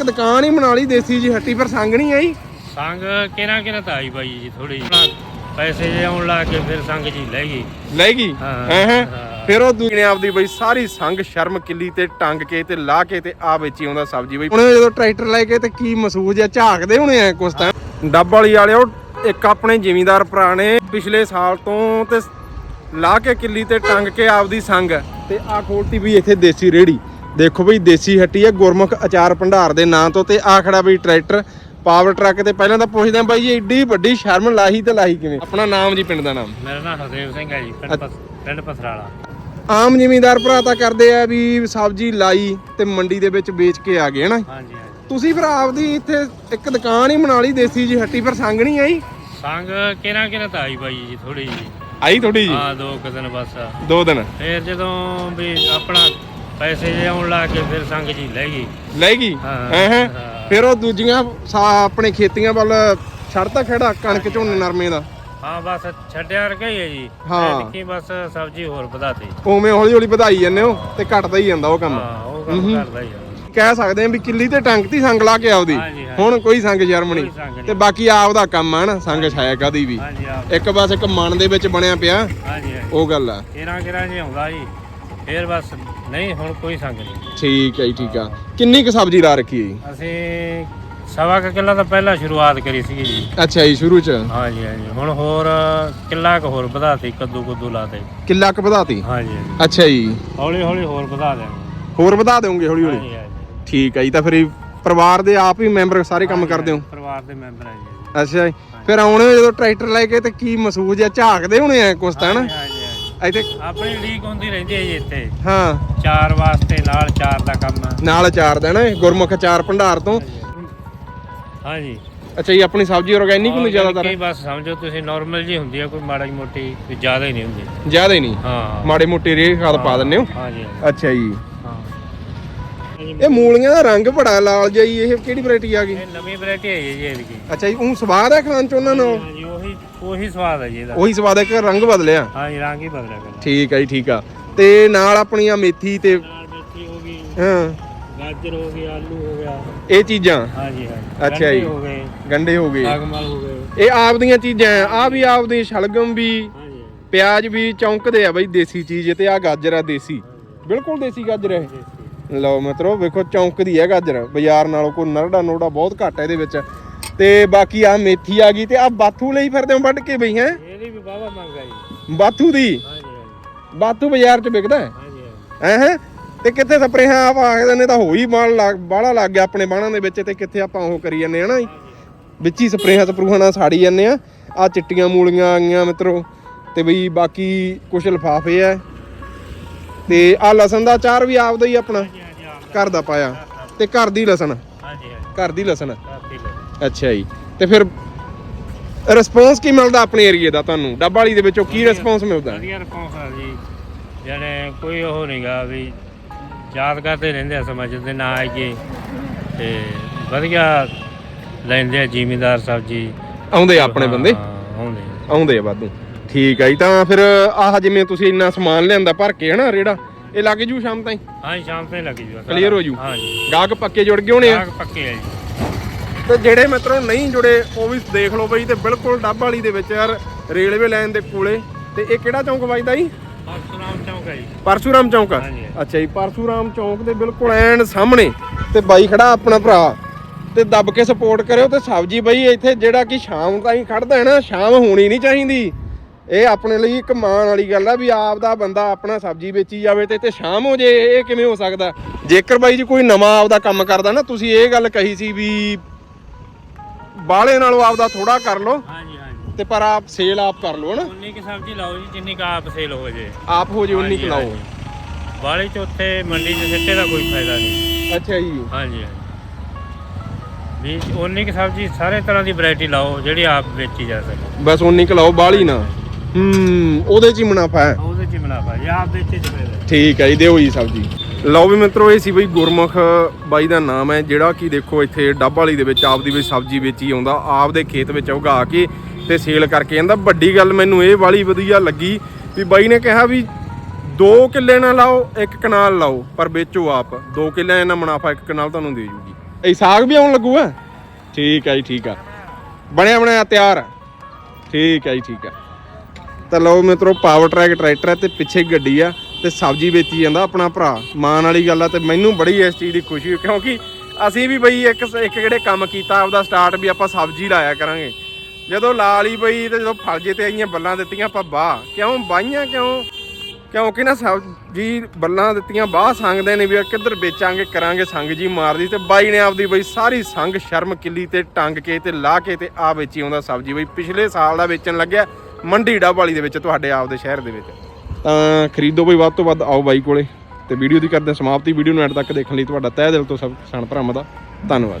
ਇੱਕ ਦੁਕਾਨ ਹੀ ਬਣਾ ਲਈ ਦੇਸੀ ਜੀ ਹੱਟੀ ਪਰ ਸੰਗ ਨਹੀਂ ਆਈ। ਸੰਗ ਕਿਹਨਾਂ ਕਿਹਨਾਂ ਤਾਂ ਆਈ ਬਾਈ ਜੀ ਥੋੜੀ ਪੈਸੇ ਜੇ ਆਉਣ ਲਾ ਕੇ ਫਿਰ ਸੰਗ ਜੀ ਲੈ ਗਈ। ਲੈ ਗਈ? ਹਾਂ। ਹੈਂ। ਫਿਰ ਉਹ ਦੂਜੇ ਨੇ ਆਪਦੀ ਬਈ ਸਾਰੀ ਸੰਗ ਸ਼ਰਮ ਕਿੱਲੀ ਤੇ ਟੰਗ ਕੇ ਤੇ ਲਾ ਕੇ ਤੇ ਆ ਵੇਚੀ ਆਉਂਦਾ ਸਬਜ਼ੀ ਬਈ। ਹੁਣ ਜਦੋਂ ਟਰੈਕਟਰ ਲੈ ਕੇ ਤੇ ਕੀ ਮਸੂਜ ਆ ਝਾਕਦੇ ਹੋਣੇ ਆ ਕੁਛ ਤਾਂ। ਡੱਬ ਵਾਲੀ ਵਾਲਿਓ ਇੱਕ ਆਪਣੇ ਜ਼ਿਮੀਂਦਾਰ ਭਰਾ ਨੇ ਪਿਛਲੇ ਸਾਲ ਤੋਂ ਤੇ ਲਾ ਕੇ ਕਿੱਲੀ ਤੇ ਟੰਗ ਕੇ ਆਪਦੀ ਸੰਗ। ਤੇ ਆ ਖੋਲਤੀ ਵੀ ਇੱਥੇ ਦੇਸੀ ਰੇੜੀ ਦੇਖੋ ਬਈ ਦੇਸੀ ਹੱਟੀ ਹੈ ਗੁਰਮੁਖ ਅਚਾਰ ਭੰਡਾਰ ਦੇ ਨਾਂ ਤੋਂ ਤੇ ਆ ਖੜਾ ਬਈ ਟਰੈਕਟਰ ਪਾਵਰ ਟਰੱਕ ਤੇ ਪਹਿਲਾਂ ਤਾਂ ਪੁੱਛਦੇ ਆ ਬਾਈ ਜੀ ਏਡੀ ਵੱਡੀ ਸ਼ਰਮ ਲਾਹੀ ਤੇ ਲਾਹੀ ਕਿਵੇਂ? ਆਪਣਾ ਨਾਮ ਜੀ ਪਿੰਡ ਦਾ ਨਾਮ। ਮੇਰਾ ਨਾਮ ਹਰਦੇਵ ਸਿੰਘ ਹੈ ਜੀ ਪਿੰਡ ਪਸ- ਪਿੰਡ ਪਸਰਾਲਾ। ਆਮ ਜ਼ਿਮੀਂਦਾਰ ਭਰਾ ਤਾਂ ਕਰਦੇ ਆ ਵੀ ਸਬਜ਼ੀ ਲਾਈ ਤੇ ਮੰਡੀ ਦੇ ਵਿੱਚ ਵੇਚ ਕੇ ਆ ਗਏ ਹਨਾ? ਹਾਂਜੀ ਤੁਸੀਂ ਫਿਰ ਆਪਦੀ ਇੱਥੇ ਇੱਕ ਦੁਕਾਨ ਹੀ ਬਣਾ ਲਈ ਦੇਸੀ ਜੀ ਹੱਟੀ ਪਰ ਸੰਗ ਨਹੀਂ ਆਈ? ਸੰਗ ਕਿਹਨਾਂ ਕਿਹਨਾਂ ਤਾਂ ਆਈ ਬਾਈ ਜੀ ਥੋੜੀ ਜਿਹੀ। ਆਈ ਥੋੜੀ ਜੀ ਹਾਂ ਦੋ ਦਿਨ ਬਸ। ਦੋ ਦਿਨ। ਫਿਰ ਜਦੋਂ ਵੀ ਆਪਣਾ ਪੈਸੇ ਜੇ ਆਉਣ ਲਾ ਕੇ ਫਿਰ ਸੰਗ ਜੀ ਲੈ ਗਈ। ਲੈ ਗਈ? ਹਾਂ। ਹੈਂ ਹੈਂ। ਹਾਂ। ਫਿਰ ਉਹ ਦੂਜੀਆਂ ਸਾ- ਆਪਣੇ ਖੇਤੀਆਂ ਵੱਲ ਛੱਡਤਾ ਖੜਾ ਕਣਕ ਝੋਨੇ ਨਰਮੇ ਦਾ? ਹਾਂ ਬਸ ਛੱਡਿਆ ਰਗਾ ਹੀ ਹੈ ਜੀ। ਹਾਂ। ਦੇਖੀ ਬਸ ਸਬਜ਼ੀ ਹੋਰ ਵਧਾਤੀ। ਉਵੇਂ ਹੌਲੀ ਹੌਲੀ ਵਧਾਈ ਜਾਂਦੇ ਹੋ ਤੇ ਘਟਦਾ ਹੀ ਜਾਂਦਾ ਉਹ ਕੰਮ। ਹਾਂ ਉਹ ਕੰਮ ਕਰਦਾ ਹੀ ਆ। ਕਹਿ ਸਕਦੇ ਆ ਵੀ ਕਿੱਲੀ ਤੇ ਟੰਗਤੀ ਸੰਗ ਲਾ ਕੇ ਆਉਦੀ ਹਾਂਜੀ, ਹਾਂਜੀ। ਹੁਣ ਕੋਈ ਸੰਗ ਸ਼ਰਮ ਕੋਈ ਨਹੀਂ। ਸੰਗ ਨਹੀਂ। ਤੇ ਬਾਕੀ ਆਪ ਦਾ ਕੰਮ ਆ ਨਾ ਸੰਗ ਛਾਇਆ ਕਦੀ ਵੀ। ਹਾਂਜੀ ਆ ਇੱਕ ਬਸ ਇੱਕ ਮਨ ਦੇ ਵਿੱਚ ਬਣਿਆ ਪਿਆ। ਹਾਂਜੀ ਹਾਂਜੀ ਉਹ ਗੱਲ ਆ। ਕਿਹਨਾਂ ਕਿਹਨਾਂ ਜੀ ਆਉਂਦਾ ਜੀ ਫਿਰ ਬਸ ਨਹੀਂ ਹੁਣ ਕੋਈ ਸੰਗ ਨਹੀਂ। ਠੀਕ ਹੈ ਜੀ ਠੀਕ ਆ। ਕਿੰਨੀ ਕੁ ਸਬਜ਼ੀ ਲਾ ਰੱਖੀ ਹੈ ਜੀ? ਅਸੀਂ ਸਵਾ ਕੁ ਕਿੱਲਾ ਤਾਂ ਪਹਿਲਾਂ ਸ਼ੁਰੂਆਤ ਕਰੀ ਸੀਗੀ ਜੀ। ਅੱਛਾ ਜੀ ਸ਼ੁਰੂ ਚ? ਹਾਂਜੀ ਹਾਂਜੀ। ਹੁਣ ਹੋਰ ਕਿੱਲਾ ਕੁ ਹੋਰ ਵਧਾਤੀ ਕੱਦੂ ਕੁੱਦੂ ਲਾਤੇ ਕਿੱਲਾ ਕੁ ਵਧਾਤੀ ਹਾਂਜੀ ਹਾਂਜੀ। ਅੱਛਾ ਜੀ। ਹੌਲੀ ਹੌਲੀ ਹੋਰ ਵਧਾ ਦੇਵਾਂਗੇ ਹੋਰ ਵਧਾ ਦਿਓਗੇ ਹੌਲੀ ਹੌਲੀ? ਹਾਂਜੀ ਹਾਂਜੀ। ਠੀਕ ਹੈ ਜੀ ਤਾਂ ਫਿਰ ਇਹ ਪਰਿਵਾਰ ਦੇ ਆਪ ਹੀ ਮੈਂਬਰ ਸਾਰੇ ਕੰਮ ਕਰਦੇ ਹੋ? ਪਰਿਵਾਰ ਦੇ ਮੈਂਬਰ ਆ ਜੀ। ਅੱਛਾ ਜੀ। ਫਿਰ ਆਉਣੇ ਜਦੋਂ ਟਰੈਕਟਰ ਲੈ ਕੇ ਤੇ ਕੀ ਮਸੂਜ ਆ? ਝਾਕਦੇ ਹੋਣੇ ਆ ਕੁਛ ਤਾਂ ਨਾ ਹਾਂਜੀ ਹਾਂਜੀ। ਇੱਥੇ? ਆਪਣੀ ਲੀਕ ਹੁੰਦੀ ਰਹਿੰਦੀ ਹੈ ਜੀ ਇੱਥੇ। ਹਾਂ। ਚਾਰ ਵਾਸਤੇ ਨਾਲ ਚਾਰ ਦਾ ਕੰਮ। ਆ ਨਾਲ ਚਾਰ ਦੇਣਾ ਇਹ ਗੁਰਮੁਖ ਚਾਰ ਭੰਡਾਰ ਤੋਂ। ਹਾਂਜੀ। ਅੱਛਾ ਜੀ ਆਪਣੀ ਸਬਜ਼ੀ ਆਰਗੈਨਿਕ ਨੂੰ ਜ਼ਿਆਦਾਤਰ? ਬਸ ਸਮਝੋ ਤੁਸੀਂ ਨਾਰਮਲ ਜੀ ਹੁੰਦੀ ਆ ਕੋਈ ਮਾੜੀ ਮੋਟੀ ਕੋਈ ਜ਼ਿਆਦਾ ਹੀ ਨਹੀਂ ਹੁੰਦੀ। ਜ਼ਿਆਦਾ ਹੀ ਨਹੀਂ? ਹਾਂ। ਮਾੜੇ ਮੋਟੇ ਰੇਹ ਖਾਦ ਪਾ ਦਿੰਦੇ ਹੋ? ਹਾਂਜੀ ਅੱਛਾ ਜੀ। ਹਾਂ। ਇਹ ਮੂਲੀਆਂ ਦਾ ਰੰਗ ਬੜਾ ਲਾਲ ਜਿਹਾ ਜੀ ਇਹ ਕਿਹੜੀ ਵੈਰਾਈਟੀ ਆ ਗਈ? ਇਹ ਨਵੀਂ ਵੈਰਾਈਟੀ ਹੈ ਜੀ ਇਹਦੀ ਅੱਛਾ ਜੀ ਉਹ ਸਵਾਦ ਹੈ ਖਾਣ ਚ ਉਹਨਾਂ ਨੂੰ ਹਾਂਜੀ ਉਹੀ ਸਵਾਦ ਹੈ ਜੀ ਇਹਦਾ। ਉਹੀ ਸਵਾਦ ਹੈ ਕਿ ਰੰਗ ਬਦਲਿਆ? ਹਾਂਜੀ ਰੰਗ ਹੀ ਬਦਲਿਆ ਕਰਦਾ ਠੀਕ ਹੈ ਜੀ ਠੀਕ ਆ। ਤੇ ਨਾਲ ਆਪਣੀਆਂ ਮੇਥੀ ਤੇ ਨਾਲ ਹੋ ਗਈ ਹਾਂ। ਗਾਜਰ ਹੋ ਗਈ ਆਲੂ ਹੋ ਗਿਆ। ਇਹ ਚੀਜ਼ਾਂ? ਅੱਛਾ ਗੰਢੇ ਜੀ। ਹੋ ਗਏ। ਗੰਡੇ ਹੋ ਗਏ। ਸਾਗਮਲ ਹੋ ਗਏ। ਇਹ ਆਪ ਦੀਆਂ ਚੀਜ਼ਾਂ ਆ ਵੀ ਆਪਦੀ ਸ਼ਲਗਮ ਵੀ ਪਿਆਜ਼ ਵੀ ਚੌਂਕਦੇ ਆ ਬਈ ਦੇਸੀ ਚੀਜ਼ ਤੇ ਆ ਗਾਜਰ ਆ ਦੇਸੀ। ਬਿਲਕੁਲ ਦੇਸੀ ਗਾਜਰ ਹੈ। ਲਓ ਮਿੱਤਰੋ ਵੇਖੋ ਚੌਂਕਦੀ ਹੈ ਗਾਜਰ। ਬਾਜ਼ਾਰ ਨਾਲੋਂ ਕੋਈ ਨਰੜਾ ਨੋੜਾ ਬਹੁਤ ਘੱਟ ਹੈ ਇਹਦੇ ਵਿੱਚ। ਤੇ ਬਾਕੀ ਆ ਮੇਥੀ ਆ ਗਈ ਤੇ ਆ ਬਾਥੂ ਲਈ ਫਿਰਦੇ ਹੋ ਵੱਢ ਕੇ ਬਈ ਹੈ? ਇਹਦੀ ਵੀ ਬਾਵਾ ਮੰਗ ਆ ਜੀ ਬਾਥੂ ਦੀ? ਹਾਂਜੀ ਬਾਥੂ ਬਾਜ਼ਾਰ 'ਚ ਵਿਕਦਾ ਹੈ? ਹਾਂਜੀ ਹੈ ਹੈ? ਤੇ ਕਿੱਥੇ ਸਪਰੇਹਾਂ ਆਪ ਆਖਦੇ ਨੇ ਤਾਂ ਹੋ ਹੀ ਬਾਣ ਲੱਗ ਬਾਹਲਾ ਲੱਗ ਗਿਆ ਆਪਣੇ ਬਾਣਾਂ ਦੇ ਵਿੱਚ ਤੇ ਕਿੱਥੇ ਆਪਾਂ ਉਹ ਕਰੀ ਜਾਂਦੇ ਹਨਾ ਵਿੱਚ ਹੀ ਸਪਰੇਹਾਂ ਸਪਰੂਹਾਂ ਨਾਲ ਸਾੜੀ ਜਾਂਦੇ ਆ ਆ ਚਿੱਟੀਆਂ ਮੂਲੀਆਂ ਆ ਗਈਆਂ ਮਿੱਤਰੋ ਤੇ ਬਈ ਬਾਕੀ ਕੁਛ ਲਫਾਫੇ ਆ। ਤੇ ਆ ਲਸਣ ਦਾ ਅਚਾਰ ਵੀ ਆਪਦਾ ਹੀ ਆਪਣਾ ਹਾਂਜੀ ਹਾਂਜੀ ਆਪ ਘਰ ਦਾ ਪਾਇਆ। ਤੇ ਘਰ ਦੀ ਲਸਣ। ਹਾਂਜੀ ਹਾਂਜੀ। ਘਰ ਦੀ ਲਸਣ। ਕਾਫੀ ਅੱਛਾ ਜੀ। ਤੇ ਫਿਰ ਰਿਸਪੌਂਸ ਕੀ ਮਿਲਦਾ ਆਪਣੇ ਏਰੀਏ ਦਾ ਤੁਹਾਨੂੰ? ਡੱਬ ਵਾਲੀ ਦੇ ਵਿੱਚੋਂ ਕੀ ਰਿਸਪੌਂਸ ਮਿਲਦਾ? ਵਧੀਆ ਰਿਸਪੌਂਸ ਆ ਜੀ। ਜਿਹੜੇ ਕੋਈ ਉਹ ਨਹੀਂਗਾ ਵੀ ਯਾਦ ਕਰਦੇ ਰਹਿੰਦੇ ਆ ਸਮਝਦੇ ਨਾ ਆਈਏ। ਤੇ ਵਧੀਆ ਲੈਂਦੇ ਆ ਜ਼ਿਮੀਦਾਰ ਸਬਜੀ ਆਉਂਦੇ ਆ ਆਪਣੇ ਬੰਦੇ? ਆਉਂਦੇ ਆਉਂਦੇ ਆ ਵਾਧੂ। ਠੀਕ ਆ ਜੀ ਤਾਂ ਫਿਰ ਆਹ ਜਿਵੇਂ ਤੁਸੀਂ ਇੰਨਾ ਸਮਾਨ ਲਿਆਂਦਾ ਭਰ ਕੇ ਹਨਾ ਰੇੜਾ ਇਹ ਲੱਗ ਜੂ ਸ਼ਾਮ ਤਾਈਂ? ਹਾਂ ਜੀ, ਸ਼ਾਮ ਤੇ ਲੱਗੀ ਜੂ। Clear ਹੋ ਜੂ। ਹਾਂ ਜੀ। ਗਾਹਕ ਪੱਕੇ ਜੁੜ ਗਏ ਹੋਣੇ ਆ? ਆਗ ਪੱਕੇ ਆ ਜੀ। ਤੇ ਜਿਹੜੇ ਮਿੱਤਰੋ ਨਹੀਂ ਜੁੜੇ ਉਹ ਵੀ ਦੇਖ ਲਓ ਬਈ ਤੇ ਬਿਲਕੁਲ ਡੱਬ ਵਾਲੀ ਦੇ ਵਿੱਚ ਯਾਰ ਰੇਲਵੇ ਲਾਈਨ ਦੇ ਕੋਲੇ। ਤੇ ਇਹ ਕਿਹੜਾ ਚੌਂਕ ਵੱਜਦਾ ਜੀ? ਪਰਸੁਰਾਮ ਚੌਂਕ ਹੈ ਜੀ। ਪਰਸ਼ੂਰਾਮ ਚੌਂਕ। ਅੱਛਾ ਜੀ ਪਰਸ਼ੂਰਾਮ ਚੌਂਕ ਦੇ ਬਿਲਕੁਲ ਐਨ ਸਾਹਮਣੇ। ਤੇ ਬਾਈ ਖੜਾ ਆਪਣਾ ਭਰਾ। ਤੇ ਦੱਬ ਕੇ ਸਪੋਰਟ ਕਰਿਓ ਤੇ ਸਬਜੀ ਬਈ ਇੱਥੇ ਜਿਹੜਾ ਕਿ ਸ਼ਾਮ ਤਾਈਂ ਖੜਦਾ ਹੈ ਨਾ ਸ਼ਾਮ ਹੋਣੀ ਨਹੀਂ ਚਾਹੀਦੀ। ਇਹ ਆਪਣੇ ਲਈ ਇੱਕ ਮਾਣ ਵਾਲੀ ਗੱਲ ਆ ਵੀ ਆਪ ਦਾ ਬੰਦਾ ਆਪਣਾ ਸਬਜੀ ਵੇਚੀ ਜਾਵੇ ਤੇ ਤੇ ਸ਼ਾਮ ਹੋ ਜੇ ਇਹ ਕਿਵੇਂ ਹੋ ਸਕਦਾ? ਜੇਕਰ ਬਾਈ ਜੀ ਕੋਈ ਨਵਾਂ ਆਪਦਾ ਕੰਮ ਕਰਦਾ ਨਾ ਤੁਸੀਂ ਇਹ ਗੱਲ ਕਹੀ ਸੀ ਵੀ ਬਾਹਲੇ ਨਾਲੋਂ ਆਪਦਾ ਥੋੜਾ ਕਰ ਲਓ। ਹਾਂ ਜੀ ਹਾਂ ਜੀ ਤੇ ਪਰ ਆਪ ਸੇਲ ਆਪ ਕਰ ਲਓ ਨਾ ਉਨੀ ਕੀ ਸਬਜ਼ੀ ਲਾਓ ਜੀ ਜਿੰਨੀ ਕਾ ਆਪ ਸੇਲ ਹੋ ਜੇ। ਆਪ ਹੋ ਜੇ ਉਨੀ ਕੁ ਲਾਓ। ਵਾਲੇ ਚੌਥੇ ਮੰਡੀ 'ਚ ਸਿੱਟੇ ਦਾ ਕੋਈ ਫਾਇਦਾ ਨਹੀਂ। ਅੱਛਾ ਜੀ। ਹਾਂਜੀ ਹਾਂਜੀ। ਵੀ ਉਨੀ ਕੀ ਸਬਜ਼ੀ ਸਾਰੇ ਤਰ੍ਹਾਂ ਦੀ ਵੈਰਾਈਟੀ ਲਾਓ ਜਿਹੜੀ ਆਪ ਵੇਚੀ ਜਾ ਸਕੇ। ਬਸ ਉਨੀ ਕੁ ਲਾਓ ਬਾਹਲੀ ਨਾ। ਹੂੰ ਉਹਦੇ ਚ ਹੀ ਮੁਨਾਫਾ ਹੈ। ਉਹਦੇ 'ਚ ਹੀ ਮੁਨਾਫਾ ਜੇ ਆਪ ਵੇਚੇ ਚ ਫਾਇਦਾ। ਠੀਕ ਹੈ ਜੀ ਦਿਓ ਜੀ ਸਬਜੀ। ਲਓ ਵੀ ਮਿੱਤਰੋ, ਇਹ ਸੀ ਬਈ ਗੁਰਮੁਖ ਬਾਈ ਦਾ ਨਾਮ ਹੈ, ਜਿਹੜਾ ਕਿ ਦੇਖੋ ਇੱਥੇ ਡੱਬ ਵਾਲੀ ਦੇ ਵਿੱਚ ਆਪਦੀ ਵੀ ਸਬਜੀ ਵੇਚੀ ਆਉਂਦਾ, ਆਪਦੇ ਖੇਤ ਵਿੱਚ ਉਗਾ ਕੇ ਤੇ ਸੇਲ ਕਰਕੇ ਜਾਂਦਾ ਵੱਡੀ ਗੱਲ ਮੈਨੂੰ ਇਹ ਵਾਲੀ ਵਧੀਆ ਲੱਗੀ ਵੀ ਬਾਈ ਨੇ ਕਿਹਾ ਵੀ ਦੋ ਕਿੱਲੇ ਨਾ ਲਾਓ, ਇੱਕ ਕਨਾਲ ਲਾਓ, ਪਰ ਵੇਚੋ ਆਪ। ਦੋ ਕਿੱਲੇ ਨਾਲ ਮੁਨਾਫਾ ਇੱਕ ਕਨਾਲ ਤੁਹਾਨੂੰ ਦੇ ਜੂਗੀ। ਇਹ ਸਾਗ ਵੀ ਆਉਣ ਲੱਗੂਗਾ ਠੀਕ ਹੈ ਜੀ, ਠੀਕ ਆ ਬਣਿਆ ਬਣਿਆ ਤਿਆਰ। ਠੀਕ ਹੈ ਜੀ, ਠੀਕ ਆ ਤਾਂ ਲਓ ਮਿੱਤਰੋ ਪਾਵਰ ਟਰੈਕ ਟਰੈਕਟਰ ਹੈ ਤੇ ਪਿੱਛੇ ਗੱਡੀ ਆ। ਤੇ ਸਬਜ਼ੀ ਵੇਚੀ ਜਾਂਦਾ ਆਪਣਾ ਭਰਾ। ਮਾਣ ਵਾਲੀ ਗੱਲ ਆ ਤੇ ਮੈਨੂੰ ਬੜੀ ਇਸ ਚੀਜ਼ ਦੀ ਖੁਸ਼ੀ ਕਿਉਂਕਿ ਅਸੀਂ ਵੀ ਬਈ ਇੱਕ ਇੱਕ ਜਿਹੜੇ ਕੰਮ ਕੀਤਾ, ਆਪਦਾ ਸਟਾਰਟ ਵੀ ਆਪਾਂ ਸਬਜ਼ੀ ਲਾਇਆ ਕਰਾਂਗੇ। ਜਦੋਂ ਲਾ ਲਈ ਬਈ ਤੇ ਜਦੋਂ ਫਲ ਜੇ ਤੇ ਆਈਆਂ ਬੱਲਾਂ ਦਿੱਤੀਆਂ ਆਪਾਂ ਬਾਹ। ਕਿਉਂ ਬਾਈਆਂ ਕਿਉਂ? ਕਿਉਂਕਿ ਨਾ ਸਬਜ਼ੀ ਬੱਲਾਂ ਦਿੱਤੀਆਂ, ਬਾਹ ਸੰਗਦੇ ਨੇ ਵੀ ਕਿੱਧਰ ਵੇਚਾਂਗੇ, ਕਰਾਂਗੇ ਸੰਗ ਜੀ ਮਾਰਦੀ ਤੇ ਬਾਈ ਨੇ ਆਪਦੀ ਬਈ ਸਾਰੀ ਸੰਗ ਸ਼ਰਮ ਕਿੱਲੀ ਤੇ ਟੰਗ ਕੇ ਤੇ ਲਾ ਕੇ ਤੇ ਆ ਵੇਚੀ ਆਉਂਦਾ ਸਬਜ਼ੀ। ਬਈ ਪਿਛਲੇ ਸਾਲ ਦਾ ਵੇਚਣ ਲੱਗਿਆ, ਮੰਡੀ ਡੱਬ ਵਾਲੀ ਦੇ ਵਿੱਚ, ਤੁਹਾਡੇ ਆਪਦੇ ਸ਼ਹਿਰ ਦੇ ਵਿੱਚ। ਤਾਂ ਖਰੀਦੋ ਬਈ ਵੱਧ ਤੋਂ ਵੱਧ, ਆਓ ਬਾਈ ਕੋਲੇ। ਤੇ ਵੀਡੀਓ ਦੀ ਕਰਦੇ ਸਮਾਪਤੀ। ਵੀਡੀਓ ਨੂੰ ਐਡ ਤੱਕ ਦੇਖਣ ਲਈ ਤੁਹਾਡਾ ਤਹਿ ਦਿਲ ਤੋਂ ਸਭ ਕਿਸਾਨ ਭਰਾਵਾਂ ਦਾ ਧੰਨਵਾਦ।